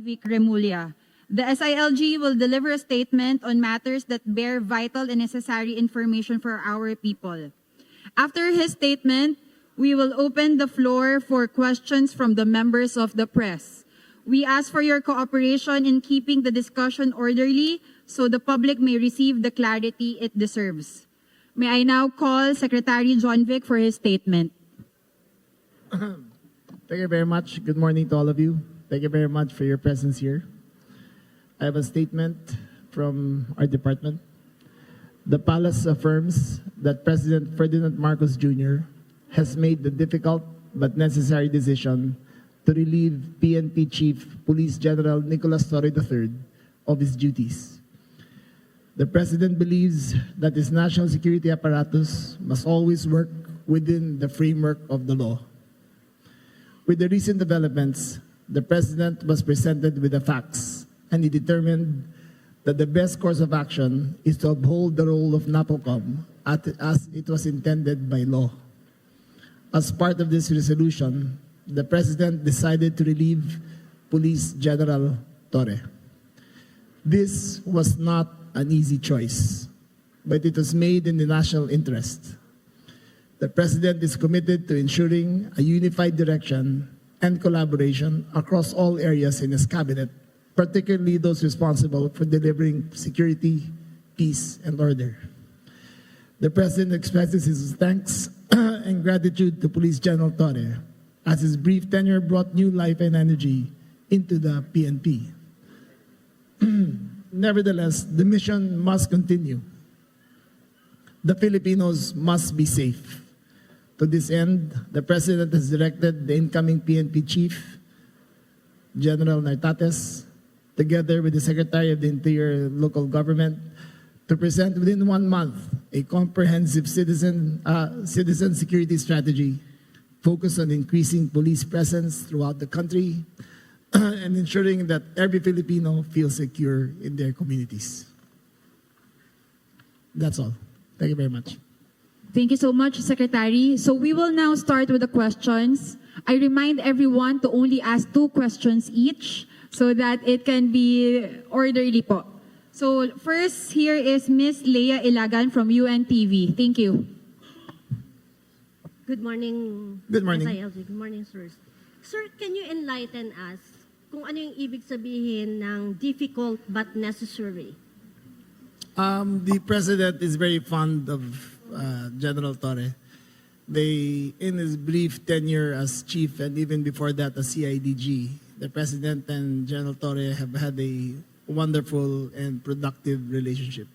Vic Remulla. The SILG will deliver a statement on matters that bear vital and necessary information for our people. After his statement, we will open the floor for questions from the members of the press. We ask for your cooperation in keeping the discussion orderly so the public may receive the clarity it deserves. May I now call Secretary John Vic for his statement. Thank you very much. Good morning to all of you. Thank you very much for your presence here. I have a statement from our department. The palace affirms that President Ferdinand Marcos Jr. has made the difficult but necessary decision to relieve PNP Chief Police General Nicolas Torre III of his duties. The President believes that his national security apparatus must always work within the framework of the law. With the recent developments, the President was presented with the facts and he determined that the best course of action is to uphold the role of NAPOCOM at- as it was intended by law. As part of this resolution, the President decided to relieve Police General Torre. This was not an easy choice, but it was made in the national interest. The President is committed to ensuring a unified direction and collaboration across all areas in his cabinet, particularly those responsible for delivering security, peace, and order. The President expresses his thanks and gratitude to Police General Torre as his brief tenure brought new life and energy into the PNP. Nevertheless, the mission must continue. The Filipinos must be safe. To this end, the President has directed the incoming PNP Chief, General Nartates, together with the Secretary of the Interior and Local Government, to present within one month a comprehensive citizen, uh, citizen security strategy focused on increasing police presence throughout the country and ensuring that every Filipino feels secure in their communities. That's all. Thank you very much. Thank you so much, Secretary. So we will now start with the questions. I remind everyone to only ask two questions each so that it can be orderly po. So first here is Miss Leah Ilagan from UNTV. Thank you. Good morning. Good morning. SILG. Good morning, sirs. Sir, can you enlighten us kung ano yung ibig sabihin ng difficult but necessary? Um, the president is very fond of uh, General Torre. They, in his brief tenure as chief and even before that as CIDG, the president and General Torre have had a wonderful and productive relationship.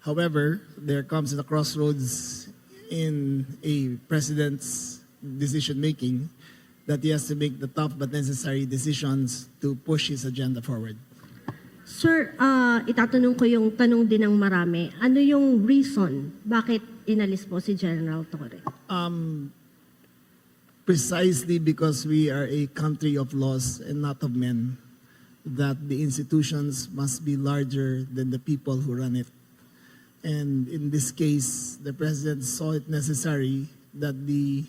However, there comes a crossroads in a president's decision making that he has to make the tough but necessary decisions to push his agenda forward. Sir, ah, itatanong ko yung tanong din ng marami. Ano yung reason bakit inalis po si General Torre? Um, precisely because we are a country of laws and not of men, that the institutions must be larger than the people who run it. And in this case, the president saw it necessary that the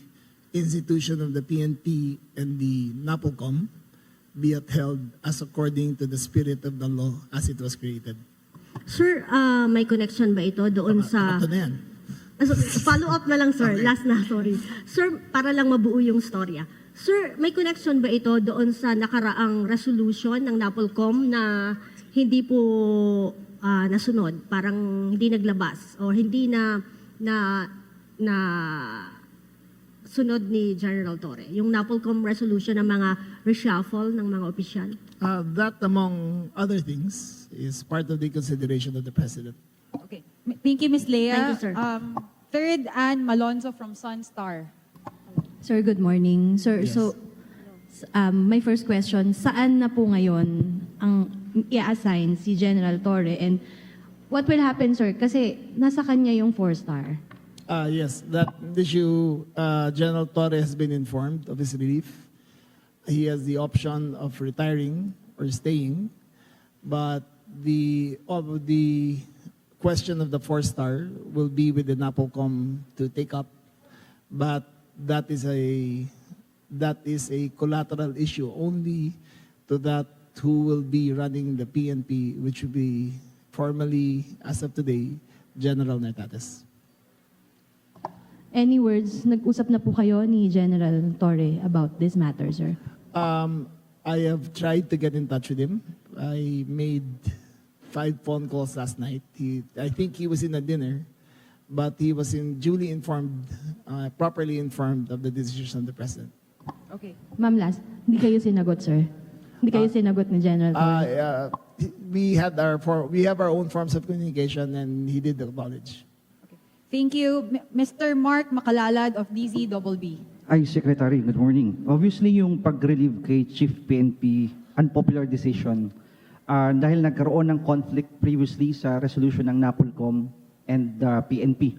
institution of the PNP and the NAPOCOM be upheld as according to the spirit of the law as it was created. Sir, ah, may connection ba ito doon sa... Ito na yan. Ah, so, follow up na lang, sir. Last na, sorry. Sir, para lang mabuo yung storya. Sir, may connection ba ito doon sa nakaraang resolution ng NAPOLCOM na hindi po ah, nasunod, parang hindi naglabas o hindi na na na sunod ni General Torre, yung NAPOLCOM resolution ng mga reshuffle ng mga opisyal. Uh, that, among other things, is part of the consideration of the president. Okay. M- Thank you, Ms. Leah. Thank you, sir. Um, third, Ann Malonzo from Sunstar. Sir, good morning. Sir, Yes. so um, my first question, saan na po ngayon ang i-assign si General Torre and what will happen, sir? Kasi nasa kanya yung four-star. Uh, yes, that issue, uh, General Torre has been informed of his relief. He has the option of retiring or staying, but the of the question of the four star will be with the NAPOCOM to take up, but that is a that is a collateral issue only to that who will be running the PNP, which will be formally, as of today, General Nartates. Any words, nag-usap na po kayo ni General Torre about this matter, sir? Um, I have tried to get in touch with him. I made five phone calls last night. He, I think he was in a dinner, but he was in, duly informed, uh, properly informed of the decision of the president. Okay. Ma'am Las, hindi kayo sinagot, sir? Hindi kayo sinagot ni General Uh, Torre? uh, we had our for, we have our own forms of communication, and he did acknowledge. Thank you, M- Mr. Mark Makalalad of DZBB. Ay, Secretary, good morning. Obviously, yung pag-relieve kay Chief PNP, unpopular decision, ah, dahil nagkaroon ng conflict previously sa resolution ng NAPOLCOM and the PNP.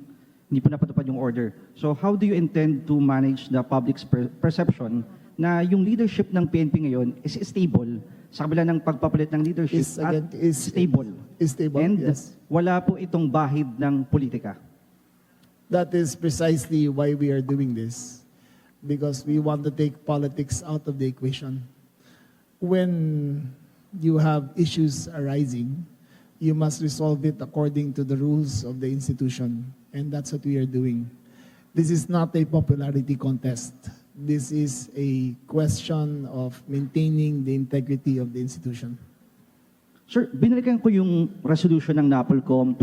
Hindi po napatupad yung order. So how do you intend to manage the public's per- perception na yung leadership ng PNP ngayon is stable sa kabila ng pagpapalit ng leadership Is at again is stable? Is stable. And yes. wala po itong bahid ng politika. That is precisely why we are doing this, because we want to take politics out of the equation. When you have issues arising, you must resolve it according to the rules of the institution, and that's what we are doing. This is not a popularity contest. This is a question of maintaining the integrity of the institution. Sir, binalikan ko yung resolution ng NAPOLCOM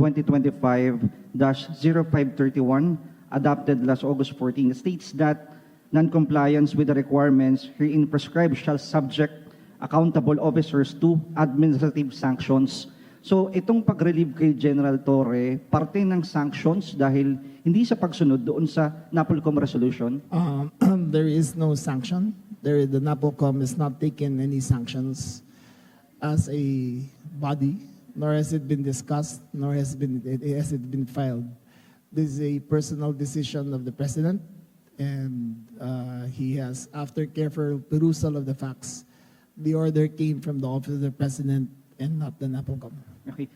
2025-0531 adopted last August 14 It states that non-compliance with the requirements herein prescribed shall subject accountable officers to administrative sanctions. So itong pag-relieve kay General Torre, parte ng sanctions dahil hindi sa pagsunod doon sa NAPOLCOM resolution. Um, there is no sanction. There, the NAPOCOM has not taken any sanctions as a body, nor has it been discussed, nor has, been, it, has it been filed. This is a personal decision of the president, and uh, he has, after careful perusal of the facts, the order came from the office of the president and not the NAPOCOM. Okay.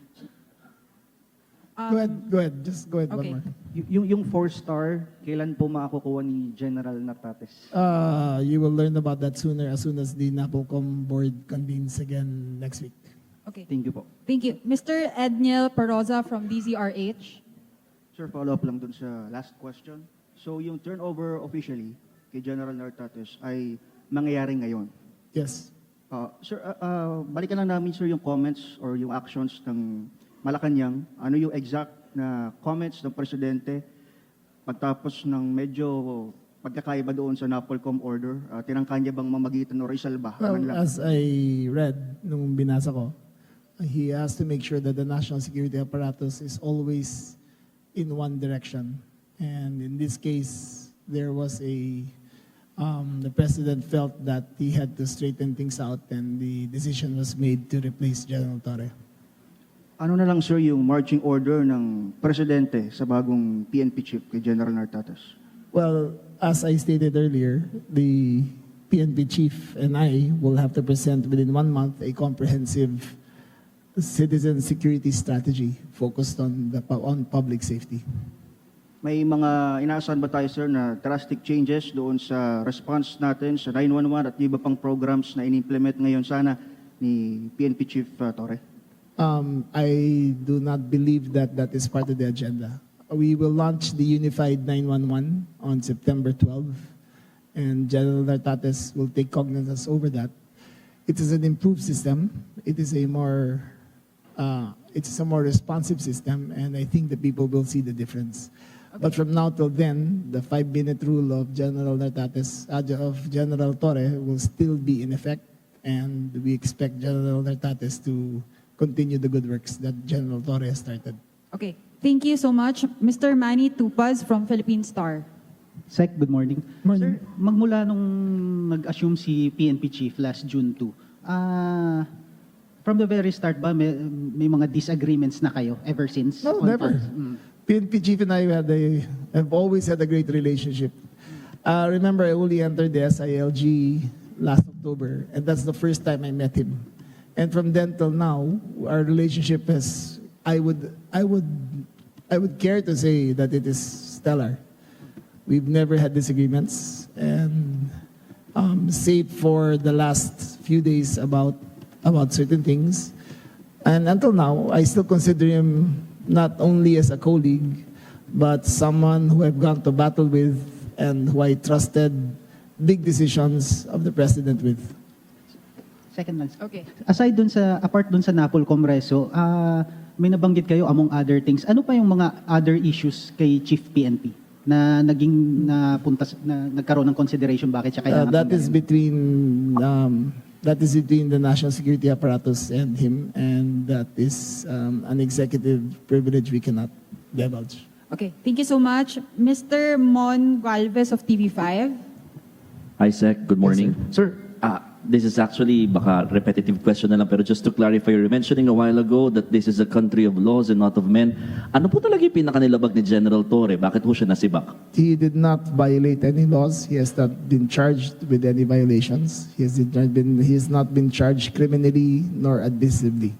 go ahead, go ahead, just go ahead okay. one more. Y- yung, yung four-star, kailan po makakukuha ni General Nartates? Uh, you will learn about that sooner as soon as the NAPOCOM board convenes again next week. Okay. Thank you po. Thank you. Mr. Edniel Peroza from DZRH. Sir, follow up lang dun sa last question. So yung turnover officially kay General Nartates ay mangyayari ngayon. Yes. Uh, sir, uh, uh, balikan lang namin sir yung comments or yung actions ng Malacanang. Ano yung exact na comments ng Presidente pagtapos ng medyo pagkakaiba doon sa NAPOLCOM order? Uh, tinangka niya bang mamagitan o isalba? Well, Man lang. as I read nung binasa ko, he has to make sure that the national security apparatus is always in one direction. And in this case, there was a, um, the president felt that he had to straighten things out and the decision was made to replace General Torre. Ano na lang sir yung marching order ng Presidente sa bagong PNP chief kay General Nartates? Well, as I stated earlier, the PNP chief and I will have to present within one month a comprehensive citizen security strategy focused on the on public safety. May mga inaasahan ba tayo, sir, na drastic changes doon sa response natin sa 911 at iba pang programs na in-implement ngayon sana ni PNP Chief uh, Torre? Um, I do not believe that that is part of the agenda. We will launch the Unified 911 on September 12, and General Nartates will take cognizance over that. It is an improved system. It is a more, uh, it's a more responsive system, and I think the people will see the difference. But from now till then, the five-minute rule of General Nartates, uh, of General Torre will still be in effect, and we expect General Nartates to continue the good works that General Torre has started. Okay. Thank you so much. Mr. Manny Tupaz from Philippine Star. Sec, good morning. Morning. Sir, magmula nung nag-assume si PNP chief last June 2, ah, from the very start ba, may, may mga disagreements na kayo ever since? No, On never. Mm. PNP chief and I had a, have always had a great relationship. Uh, remember, I only entered the SILG last October, and that's the first time I met him. And from then till now, our relationship has, I would, I would, I would care to say that it is stellar. We've never had disagreements, and um, save for the last few days about about certain things. And until now, I still consider him not only as a colleague, but someone who I've gone to battle with and who I trusted big decisions of the president with. Second lang. Okay. Aside dun sa, apart dun sa Napolcom Reso, ah, may nabanggit kayo among other things. Ano pa yung mga other issues kay Chief PNP na naging napunta na nagkaroon ng consideration bakit siya Uh, kailangan that is between um, that is between the national security apparatus and him, and that is um, an executive privilege we cannot divulge. Okay, thank you so much. Mr. Mon Galvez of TV5. Hi, Sec. Good morning. sir, ah, this is actually baka repetitive question na lang, pero just to clarify, you were mentioning a while ago that this is a country of laws and not of men. Ano po talaga yung pinakanilabag ni General Torre? Bakit po siya nasibak? He did not violate any laws. He has not been charged with any violations. He has not been he has not been charged criminally nor admissively.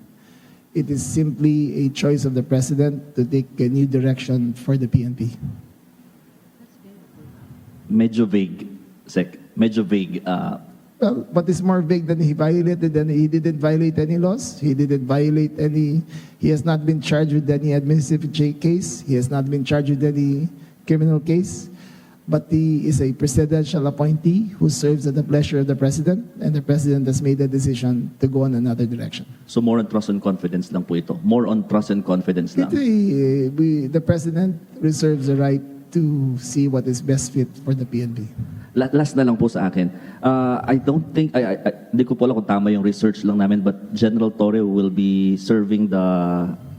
It is simply a choice of the president to take a new direction for the PNP. Medyo vague, Sec. Medyo vague. Ah, Well, what is more vague than he violated than he didn't violate any laws. He didn't violate any. He has not been charged with any administrative case. He has not been charged with any criminal case. But he is a presidential appointee who serves at the pleasure of the president, and the president has made a decision to go in another direction. so more on trust and confidence lang po ito. More on trust and confidence lang. Ito, eh, we, the president reserves the right to see what is best fit for the PNP. La- Last na lang po sa akin. Uh, I don't think, I, I, I- hindi ko po alam kung tama yung research lang namin, but General Torre will be serving the,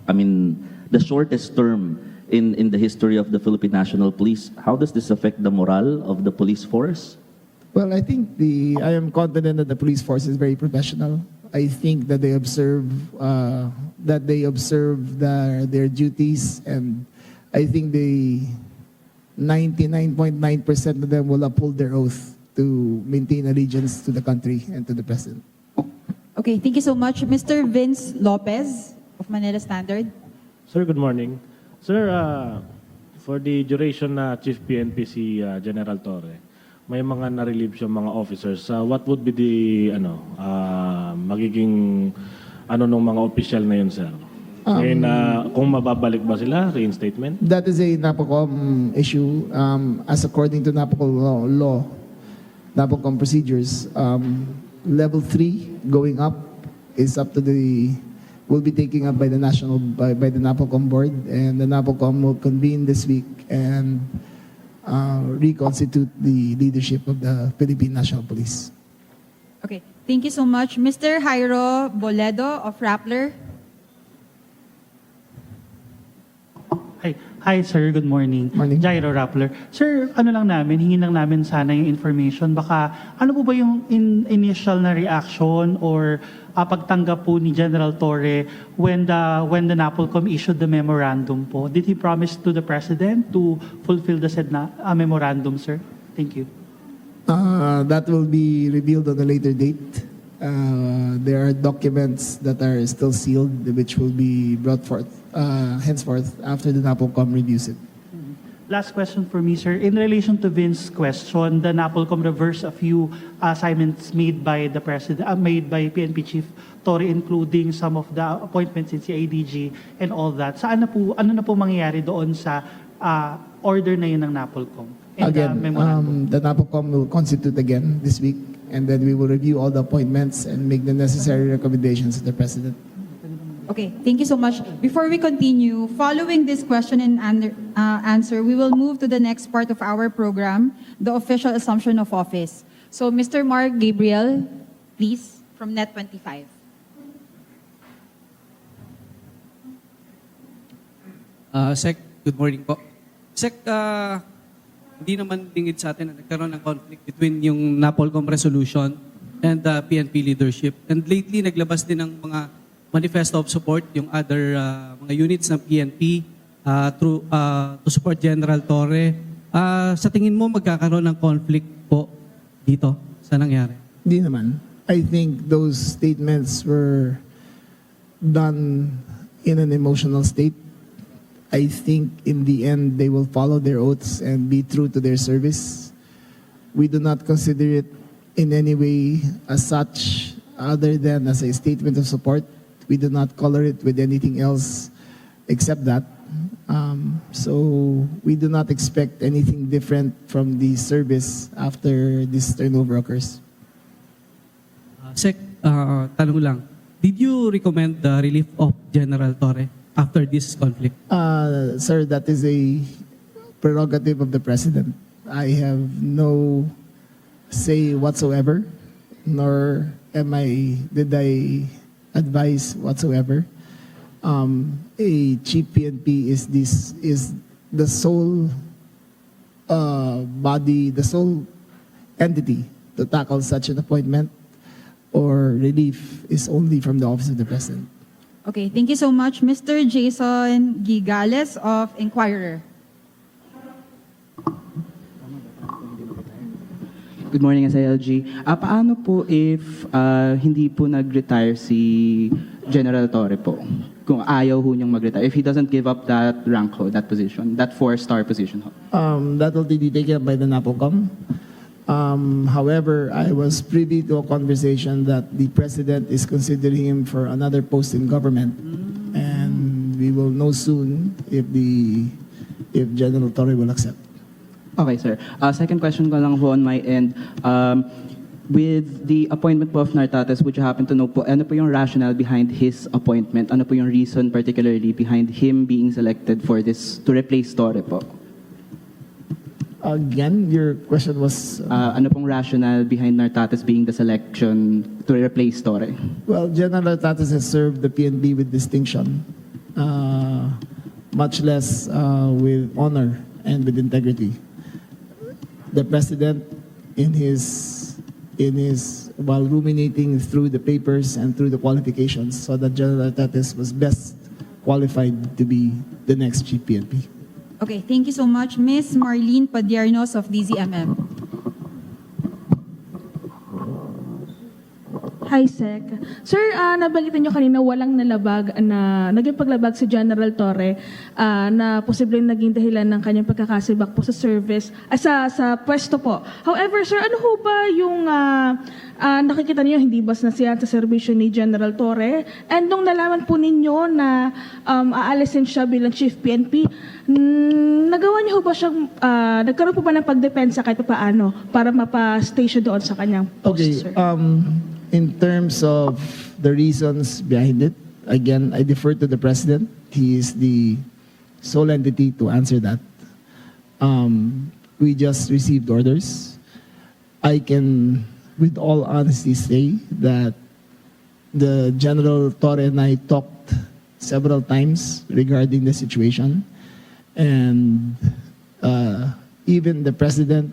I mean, the shortest term in, in the history of the Philippine National Police. How does this affect the morale of the police force? Well, I think the I am confident that the police force is very professional. I think that they observe uh, that they observe their their duties, and I think they 99.9% of them will uphold their oath to maintain allegiance to the country and to the president. Okay, thank you so much. Mr. Vince Lopez of Manila Standard. Sir, good morning. Sir, uh, for the duration na Chief PNP si uh, General Torre, may mga na-relieve siyang mga officers. Uh, what would be the ano uh, magiging ano nung mga official na yun, sir? And uh, kung mababalik ba sila, reinstatement? That is a NAPOCOM issue. Um, as according to NAPOCOM law, law NAPOCOM procedures, um, level three going up is up to the will be taken up by the national by, by the NAPOCOM board, and the NAPOCOM will convene this week and uh, reconstitute the leadership of the Philippine National Police. Okay, thank you so much. Mr. Jairo Boledo of Rappler. Hi, sir, good morning. Morning. Jairo Rappler. Sir, ano lang namin, hingin lang namin sana yung information. Baka ano po ba yung in- initial na reaction or ah, pagtanggap po ni General Torre when the when the NAPOLCOM issued the memorandum po? Did he promise to the President to fulfill the said na, ah, memorandum, sir? Thank you. Uh, that will be revealed on a later date. Uh, there are documents that are still sealed, which will be brought forth uh, henceforth after the NAPOCOM reviews it. Last question for me, sir. In relation to Vince's question, the NAPOLCOM reversed a few assignments made by the president, uh, made by PNP Chief Torre, including some of the appointments in CIDG and all that. Saan na po, ano na po mangyayari doon sa ah, order na yun ng NAPOLCOM? And the Again, memorandum? um, the NAPOCOM will constitute again this week, and then we will review all the appointments and make the necessary recommendations to the president. Okay, thank you so much. Before we continue, following this question and an- uh, answer, we will move to the next part of our program, the official assumption of office. So, Mr. Mark Gabriel, please, from Net25. Ah, Sec, good morning po. Sec, ah, hindi naman dingid sa atin na nagkaroon ng conflict between yung NAPOLCOM resolution and the PNP leadership. And lately, naglabas din ng mga manifesto of support yung other ah, mga units ng PNP ah, through, ah, to support General Torre. Ah, sa tingin mo, magkakaroon ng conflict po dito sa nangyari? Hindi naman. I think those statements were done in an emotional state. I think in the end they will follow their oaths and be true to their service. We do not consider it in any way as such other than as a statement of support. We do not color it with anything else except that. Um, so we do not expect anything different from the service after this turnover occurs. Uh, Sec, uh, tanong lang. Did you recommend the relief of General Torre after this conflict? Uh, sir, that is a prerogative of the president. I have no say whatsoever, nor am I, did I advise whatsoever. Um, a chief PNP is this, is the sole uh, body, the sole entity to tackle such an appointment or relief is only from the office of the president. Okay, thank you so much. Mr. Jason Gigales of Inquirer. Good morning, SILG. Ah, paano po if ah, hindi po nag-retire si General Torre po? Kung ayaw ho niyang mag-retire. If he doesn't give up that rank ho, that position, that four-star position ho. Um, that will be taken up by the NAPOCOM. Um, however, I was privy to a conversation that the president is considering him for another post in government, and we will know soon if the if General Torre will accept. Okay, sir. Ah, second question ko lang po on my end. Um, with the appointment po of Nartates, would you happen to know po, ano po yung rationale behind his appointment? Ano po yung reason particularly behind him being selected for this, to replace Torre po? Again, your question was uh, ano pong rationale behind Nartates being the selection to replace Torre? well, General Tatis has served the PNB with distinction, uh, much less uh, with honor and with integrity. The president, in his in his while ruminating through the papers and through the qualifications, saw that General Tatis was best qualified to be the next chief PNP. Okay, thank you so much. Miss Marlene Padiernos of DZMM. Hi, Sec. Sir, ah, nabanggitan nyo kanina walang nalabag na naging paglabag si General Torre ah, na posibleng naging dahilan ng kanyang pagkakasibak po sa service, ah, sa, sa pwesto po. However, sir, ano ho ba yung ah, ah, nakikita niyo hindi ba na siya sa serbisyo ni General Torre? And nung nalaman po ninyo na um, aalisin siya bilang Chief PNP, mm, nagawa niyo ho ba siyang, ah, nagkaroon po ba ng pagdepensa kahit pa paano para mapa-stay siya doon sa kanyang post, Okay, sir? um, in terms of the reasons behind it, again, I defer to the president. He is the sole entity to answer that. Um, we just received orders. I can, with all honesty, say that the General Torre and I talked several times regarding the situation, and uh, even the president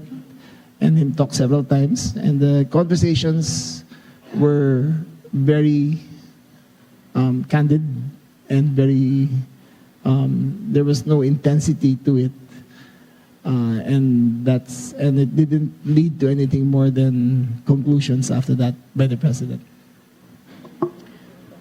and him talked several times, and the conversations were very um, candid and very. Um, there was no intensity to it, uh, and that's and it didn't lead to anything more than conclusions after that by the president.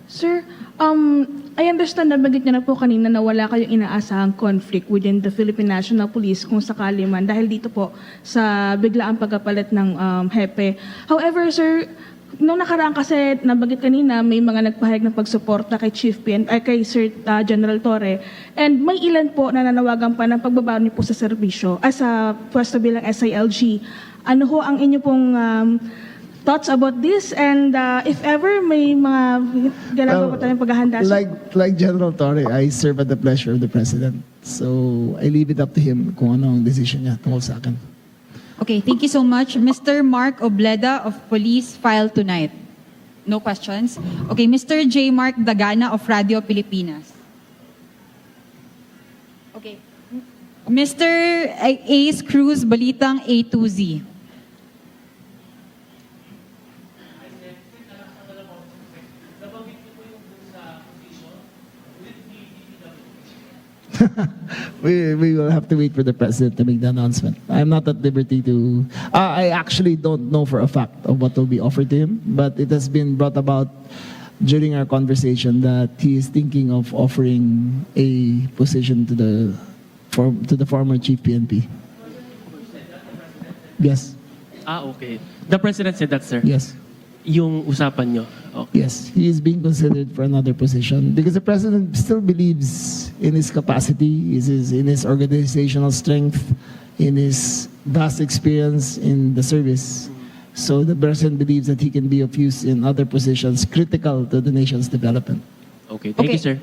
Sir, um, I understand na bagit niyo na po kanina na wala kayong inaasahang conflict within the Philippine National Police kung sakali man dahil dito po sa biglaang pagkapalit ng um, hepe. However, sir, nung nakaraan kasi nabagit kanina may mga nagpahayag ng pagsuporta kay Chief PN ay kay Sir uh, General Torre and may ilan po na nanawagan pa ng pagbabago niyo po sa serbisyo as sa pwesto bilang SILG. Ano ho ang inyo pong um, thoughts about this and uh, if ever may mga ginagawa pa tayong paghahanda Like like General Torre, I serve at the pleasure of the president. So I leave it up to him kung ano ang decision niya tungkol sa akin. Okay, thank you so much. Mr. Mark Obleda of Police File Tonight. No questions? Okay, Mr. J. Mark Dagana of Radio Pilipinas. Okay. Mr. Ace Cruz, Balitang A2Z. We, we will have to wait for the president to make the announcement. I'm not at liberty to. Uh, I actually don't know for a fact of what will be offered to him, but it has been brought about during our conversation that he is thinking of offering a position to the form, to the former chief PNP. Yes, Ah, okay. The president said that, sir. yes. yung usapan nyo. Okay. Yes, he is being considered for another position because the president still believes in his capacity, is his, in his organizational strength, in his vast experience in the service. So the president believes that he can be of use in other positions critical to the nation's development. Okay, thank Okay. you, sir.